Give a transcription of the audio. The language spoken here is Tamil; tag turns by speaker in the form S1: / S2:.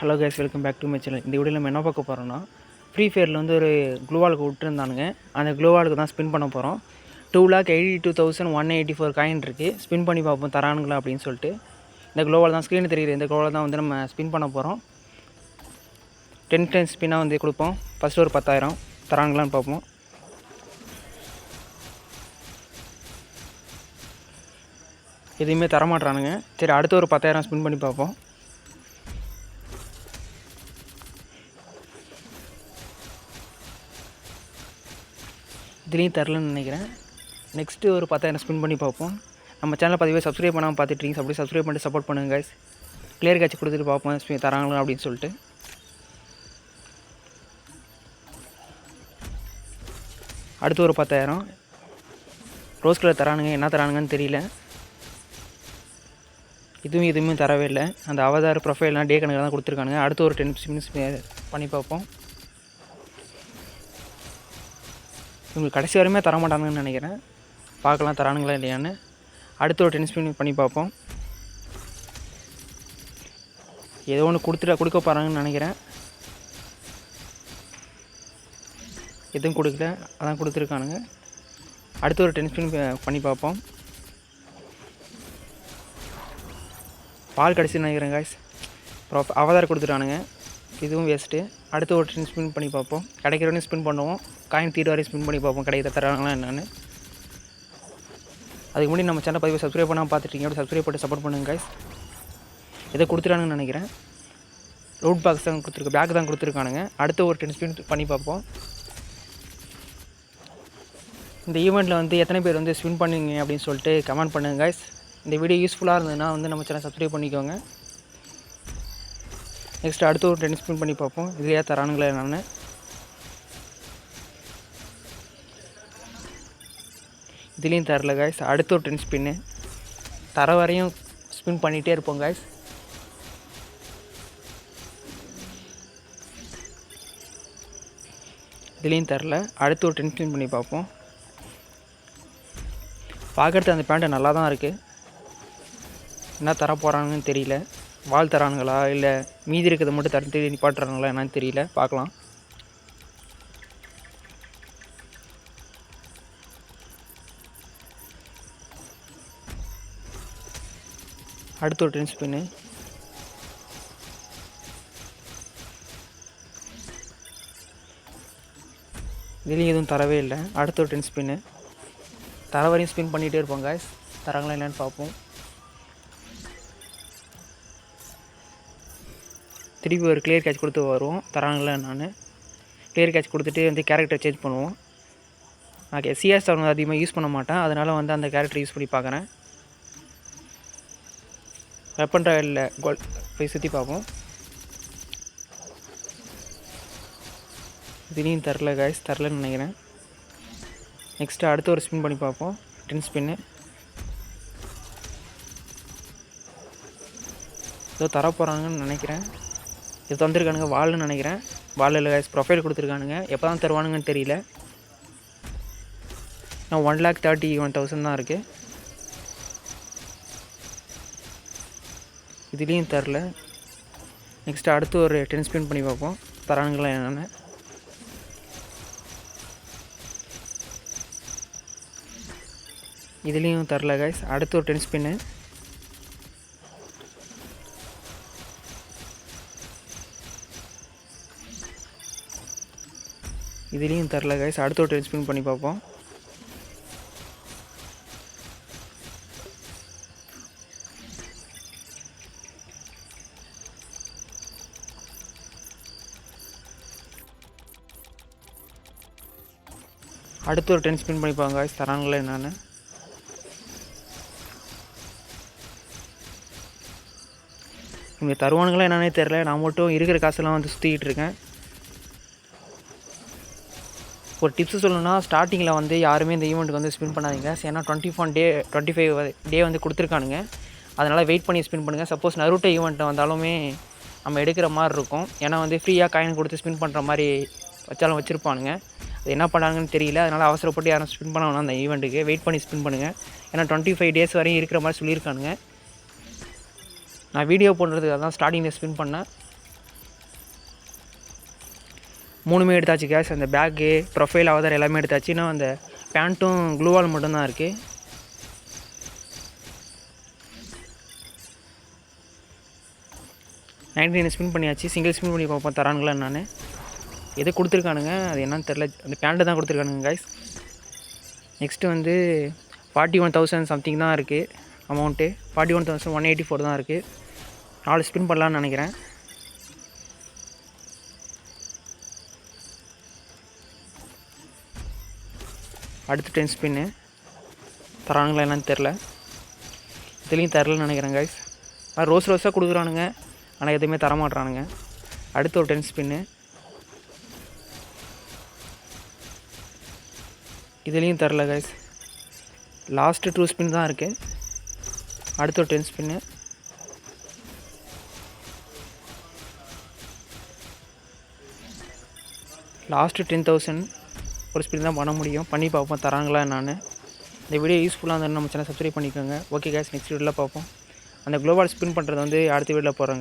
S1: Hello guys welcome back to my channel இந்த வீடியோ நம்ம என்ன பார்க்க போகிறோம்னா ஃப்ரீ ஃபயரில் வந்து ஒரு க்ளூவாலுக்கு விட்டுருந்தானுங்க. அந்த க்ளூவாலுக்கு தான் ஸ்பின் பண்ண போகிறோம் two lakh eighty two thousand one eighty four coin இருக்குது ஸ்பின் பண்ணி பார்ப்போம் தரானுங்களா அப்படின்னு சொல்லிட்டு. இந்த க்ளோவால் தான் ஸ்க்ரீன் தெரியுது. இந்த க்ளோவால் தான் வந்து நம்ம ஸ்பின் பண்ண போகிறோம் டென் டென் ஸ்பின்னாக வந்து கொடுப்போம். ஃபஸ்ட்டு ஒரு பத்தாயிரம். தரானுங்களான்னு பார்ப்போம். எதுவுமே தரமாட்றானுங்க. சரி அடுத்து ஒரு பத்தாயிரம் ஸ்பின் பண்ணி பார்ப்போம். இதுலேயும் தரலன்னு நினைக்கிறேன். நெக்ஸ்ட்டு ஒரு பத்தாயிரம் ஸ்பின் பண்ணி பார்ப்போம். நம்ம சேனலை பதிவே சப்ஸ்கிரைப் பண்ணாமல் பார்த்துட்ருக்கீங்க அப்படியே சப்ஸ்கிரைப் பண்ணிட்டு சப்போர்ட் பண்ணுங்கள் கைஸ் கிளியர் காட்சி கொடுத்துட்டு பார்ப்போம். ஸ்பீ தராங்களா அப்படின்னு சொல்லிட்டு. அடுத்து ஒரு பத்தாயிரம். ரோஸ் கலர் தரானுங்க. என்ன தரானுங்கன்னு தெரியல. இதுவும் எதுவுமே தரவே இல்லை. அந்த அவதார் ப்ரொஃபைல்லாம் டே கணக்கில் தான் கொடுத்துருக்கானுங்க. அடுத்து ஒரு டென் மினிட்ஸ் பண்ணி பார்ப்போம். உங்களுக்கு கடைசி வரையுமே தர மாட்டாங்கன்னு நினைக்கிறேன். பார்க்கலாம் தரானுங்களா இல்லையான்னு. அடுத்து ஒரு டென் ஸ்பின் பண்ணி பார்ப்போம். ஏதோ ஒன்று கொடுத்துட்டு கொடுக்க போகிறாங்கன்னு நினைக்கிறேன். எதுவும் கொடுக்கல. அதான் கொடுத்துருக்கானுங்க. அடுத்து ஒரு டென் ஸ்பின் பண்ணி பார்ப்போம். பால் கடைசி நினைக்கிறேன் காய்ஸ் அப்புறம் அவதார் கொடுத்துட்டானுங்க. இதுவும் வேஸ்ட்டு அடுத்து ஒரு ட்ரெயின் ஸ்பின் பண்ணி பார்ப்போம். கிடைக்கிறவனே ஸ்பின் பண்ணுவோம். காயின் தீர வரையும் ஸ்பின் பண்ணி பார்ப்போம். கிடைக்கிற தராங்களா என்னென்னு. அதுக்கு முன்னாடி நம்ம சேனல் பதிவு சப்ஸ்கிரைப் பண்ணாமல் பார்த்துட்டீங்க. அப்படி சப்ஸ்கிரைப் பண்ணி சப்போர்ட் பண்ணுங்க கைஸ் எதை கொடுத்துட்டானுங்கன்னு நினைக்கிறேன். ரூட் பாக்ஸ் தான் கொடுத்துருக்கு. பேக் தான் கொடுத்துருக்கானுங்க. அடுத்து ஒரு டென் ஸ்பின் பண்ணி பார்ப்போம். இந்த ஈவெண்ட்டில் வந்து எத்தனை பேர் வந்து ஸ்பின் பண்ணுங்க அப்படின்னு சொல்லிட்டு கமெண்ட் பண்ணுங்க கைஸ் இந்த வீடியோ யூஸ்ஃபுல்லாக இருந்ததுன்னா வந்து நம்ம சேனல் சப்ஸ்கிரைப் பண்ணிக்கோங்க. நெக்ஸ்ட் அடுத்து ஒரு டென் ஸ்பின் பண்ணி பார்ப்போம். இதுலையா தரானுங்களே நான் இதுலேயும் தரல காய்ஸ் அடுத்து ஒரு டென் ஸ்பின்னு தர வரையும் ஸ்பின் பண்ணிகிட்டே இருப்போம் காய்ஸ் இதுலேயும் தரல. அடுத்து ஒரு டென் ஸ்பின் பண்ணி பார்ப்போம். பார்க்குறது அந்த பேண்ட்டு நல்லா தான் இருக்குது என்ன தர போகிறாங்கன்னு தெரியல. வால் தரானுங்களா இல்லை மீதி இருக்கிறத மட்டும் தர நிப்பாட்டுறானுங்களா என்னன்னு தெரியல. பார்க்கலாம். அடுத்த ஒரு டென் ஸ்பின்னு இதுலேயும் எதுவும் தரவே இல்லை. அடுத்த ஒரு டென் ஸ்பின்னு தர வரையும் ஸ்பின் பண்ணிகிட்டே இருப்போம் காய்ஸ் தராங்களா என்னென்னு பார்ப்போம். திருப்பி ஒரு கிளியர் கேட்ச் கொடுத்து வருவோம். தராங்களா நான் கிளியர் கேட்ச் கொடுத்துட்டு வந்து கேரக்டர் சேஞ்ச் பண்ணுவோம். ஓகே சிஎஸ் வந்து அதிகமாக யூஸ் பண்ண மாட்டேன். அதனால் வந்து அந்த கேரக்டர் யூஸ் பண்ணி பார்க்குறேன். வெப்பன் ட்ராயலில் கோல் போய் சுற்றி பார்ப்போம். இதுலேயும் தரல காய்ஸ் தரலன்னு நினைக்கிறேன். நெக்ஸ்ட்டு அடுத்து ஒரு ஸ்பின் பண்ணி பார்ப்போம். டென் ஸ்பின்னு ஏதோ தர போகிறாங்கன்னு நினைக்கிறேன். இது தந்திருக்கானுங்க வால்னு நினைக்கிறேன். வாழில் இல்லை ப்ரொஃபைல் கொடுத்துருக்கானுங்க. எப்போ தான் தருவானுங்கன்னு தெரியல. நான் one lakh thirty one thousand தான் இருக்குது இதுலேயும் தரல. நெக்ஸ்ட்டு அடுத்து ஒரு டென் ஸ்பெண்ட் பண்ணி பார்ப்போம். தரானுங்களா என்னென்னு. இதுலேயும் தரல கைஸ் அடுத்து ஒரு டென் ஸ்பின்னு இதுலேயும் தரல கைஸ் அடுத்த ஒரு டைம் ஸ்பின் பண்ணி பார்ப்போம். அடுத்து ஒரு டென் ஸ்பின் பண்ணிப்பாங்க காய்ஸ் தராங்களா என்னென்னு. இங்கே தருவானுங்களா என்னன்னே தெரில நான் மட்டும் இருக்கிற காசெல்லாம் வந்து சுற்றிக்கிட்டு இருக்கேன். ஒரு டிப்ஸ் சொல்லணும்னா ஸ்டார்டிங்கில் வந்து யாருமே இந்த ஈவெண்ட்டுக்கு வந்து ஸ்பின் பண்ணாதீங்க. ஏன்னா twenty one day twenty five day வந்து கொடுத்துருக்கானுங்க. அதனால் வெயிட் பண்ணி ஸ்பின் பண்ணுங்கள் சப்போஸ் நருட்டை ஈவெண்ட் வந்தாலுமே நம்ம எடுக்கிற மாதிரி இருக்கும். ஏன்னா வந்து ஃப்ரீயாக காயின் கொடுத்து ஸ்பின் பண்ணுற மாதிரி வச்சாலும் வச்சுருப்பானுங்க. அது என்ன பண்ணாங்கன்னு தெரியல. அதனால் அவசரப்பட்டு யாரும் ஸ்பின் பண்ண வேணாம் அந்த ஈவெண்ட்டுக்கு வெயிட் பண்ணி ஸ்பின் பண்ணுங்கள் ஏன்னா டுவெண்ட்டி ஃபைவ் டேஸ் வரையும் இருக்கிற மாதிரி சொல்லியிருக்கானுங்க. நான் வீடியோ பண்ணுறதுக்கு அதான் ஸ்டார்டிங்கில் ஸ்பின் பண்ணேன். மூணுமே எடுத்தாச்சு கேஸ் அந்த பேக்கு ப்ரொஃபைல் அவதார் எல்லாமே எடுத்தாச்சு. இன்னும் அந்த பேண்ட்டும் க்ளூவால் மட்டும்தான் இருக்குது நைன்டீன் ஸ்பின் பண்ணியாச்சு. சிங்கிள் ஸ்பின் பண்ணி பார்ப்போம் தரானுங்களா நான் எது கொடுத்துருக்கானுங்க? அது என்னன்னு தெரில அந்த பேண்ட்டு தான் கொடுத்துருக்கானுங்க கைஸ் நெக்ஸ்ட்டு வந்து ஃபார்ட்டி ஒன் தௌசண்ட் சம்திங் தான் இருக்குது amount forty one thousand one eighty four தான் இருக்குது நாலு ஸ்பின் பண்ணலான்னு நினைக்கிறேன். அடுத்து டென் ஸ்பின்னு தரானுங்களா என்னன்னு தெரில இதுலேயும் தரலன்னு நினைக்கிறேன் கைஸ் ஆனால் ரோஸ் ரோஸாக கொடுக்குறானுங்க. ஆனால் எதுவுமே தர மாட்றானுங்க அடுத்து ஒரு டென் ஸ்பின்னு இதுலேயும் தரல கைஸ் லாஸ்ட்டு டூ ஸ்பின் தான் இருக்குது அடுத்து ஒரு ten spin last ten thousand ஒரு ஸ்பீட் தான் பண்ண முடியும். பண்ணி பார்ப்போம் தராங்களா நான் இந்த வீடியோ யூஸ்ஃபுல்லாக இருந்தாலும் நம்ம சேனல் சப்ஸ்கிரைப் பண்ணிக்கோங்க. ஓகே கேஸ் நெக்ஸ்ட் வீடியோவில் பார்ப்போம். அந்த குளோபால் ஸ்பின் பண்ணுறது வந்து அடுத்த வீடியோவில் போகிறாங்க